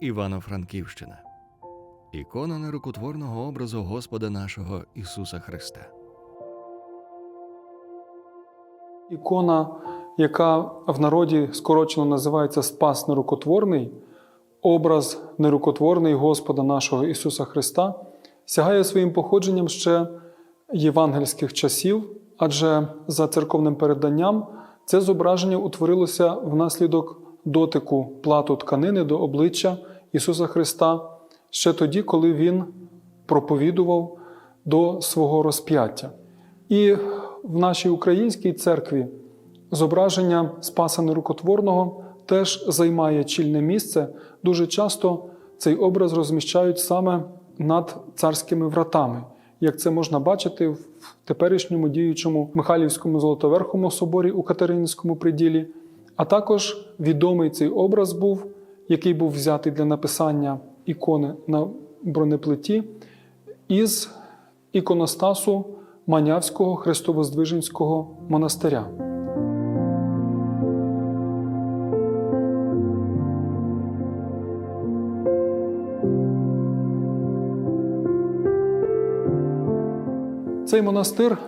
Івано-Франківщина. Ікона нерукотворного образу Господа нашого Ісуса Христа. Ікона, яка в народі скорочено називається Спас нерукотворний, образ нерукотворний Господа нашого Ісуса Христа, сягає своїм походженням ще євангельських часів, адже за церковним переданням це зображення утворилося внаслідок дотику плату тканини до обличчя Ісуса Христа ще тоді, коли Він проповідував до свого розп'яття. І в нашій українській церкві зображення Спаса Нерукотворного теж займає чільне місце. Дуже часто цей образ розміщають саме над царськими вратами, як це можна бачити в теперішньому діючому Михайлівському Золотоверхому соборі у Катерининському приділі. А також відомий цей образ був, який був взятий для написання ікони на бронеплиті із іконостасу Манявського Христовоздвиженського монастиря. Цей монастир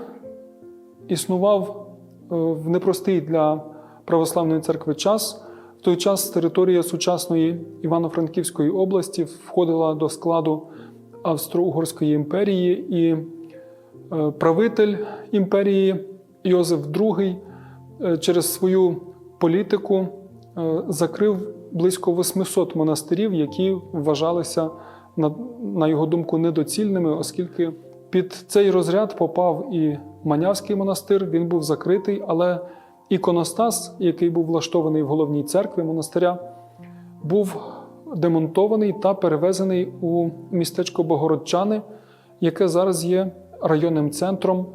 існував е, в непростий для православної церкви час. Той час територія сучасної Івано-Франківської області входила до складу Австро-Угорської імперії, і е, правитель імперії Йозеф II е, через свою політику е, закрив близько 800 монастирів, які вважалися, на його думку, недоцільними, оскільки під цей розряд попав і Манявський монастир, він був закритий, але іконостас, який був влаштований в головній церкві монастиря, був демонтований та перевезений у містечко Богородчани, яке зараз є районним центром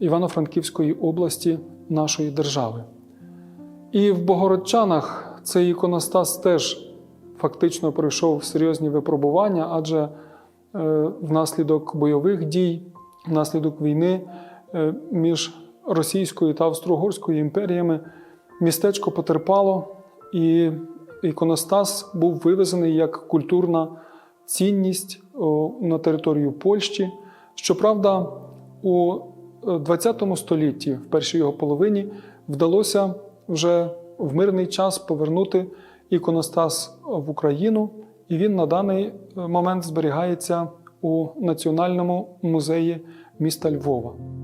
Івано-Франківської області нашої держави. І в Богородчанах цей іконостас теж фактично пройшов серйозні випробування, адже е, внаслідок бойових дій, внаслідок війни е, між Російською та Австро-Угорською імперіями містечко потерпало, і іконостас був вивезений як культурна цінність на територію Польщі. Щоправда, у ХХ столітті, в першій його половині, вдалося вже в мирний час повернути іконостас в Україну, і він на даний момент зберігається у Національному музеї міста Львова.